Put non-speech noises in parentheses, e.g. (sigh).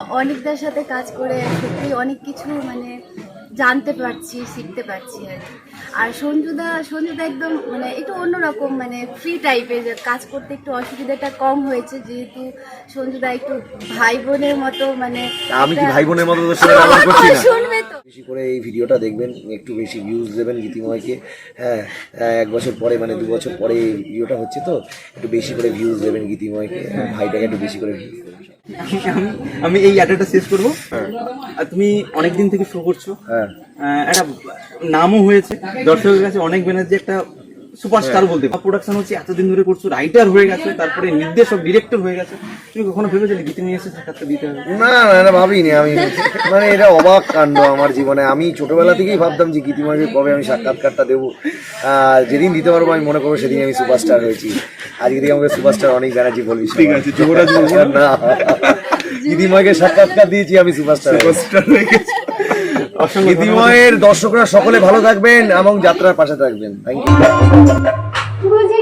অনেকদের সাথে কাজ করে সত্যি অনেক কিছু মানে জানতে পারছি শিখতে পারছি আর কি। আর সঞ্জুদা সঞ্জুদা একদম মানে একটু অন্যরকম মানে ফ্রি টাইপের কাজ করতে একটু অসুবিধাটা কম হয়েছে যেহেতু সঞ্জুদা একটু ভাই বোনের মতো মানে আমি ভাই বোনের মতো (laughs) শুনবে বেশি করে এই ভিডিওটা দেখবেন একটু বেশি ভিউজ দেবেন গীতিময়কে হ্যাঁ হ্যাঁ, এক বছর পরে মানে দু বছর পরে এই ভিডিওটা হচ্ছে তো একটু বেশি করে ভিউজ দেবেন গীতিময়কে ভাইটাকে একটু বেশি করে ভিউজ দেবেন। আমি আমি এই অ্যাডাটা শেষ করব। আর তুমি অনেক দিন থেকে শো করছ। হ্যাঁ। একটা নামও হয়েছে। দর্শকের কাছে অনেক ব্যানার্জি একটা সুপারস্টার বলতে প্রোডাকশন হচ্ছে এতদিন ধরে করছ রাইটার হয়ে গেছে তারপরে নির্দেশক ডিরেক্টর হয়ে গেছে। তুমি কখনো ভেবেছিলে গীতি নিয়ে এসে সাক্ষাৎটা দিতে হবে? না না এটা ভাবিনি আমি। মানে এটা অবাক কাণ্ড আমার জীবনে। আমি ছোটবেলা থেকেই ভাবতাম যে গীতিময়কে কবে আমি সাক্ষাৎকারটা দেবো। আর যেদিন দিতে পারব আমি মনে করব সেদিন আমি সুপারস্টার হয়েছি। আজকে থেকে আমাকে সুপারস্টার অনেক ব্যানার্জি বলবি ঠিক আছে যুবরাজ না গীতিময়কে সাক্ষাৎকার দিয়েছি আমি সুপারস্টার সুপারস্টার হয়ে গীতিময়ের দর্শকরা সকলে ভালো থাকবেন এবং যাত্রার পাশে থাকবেন। Thank you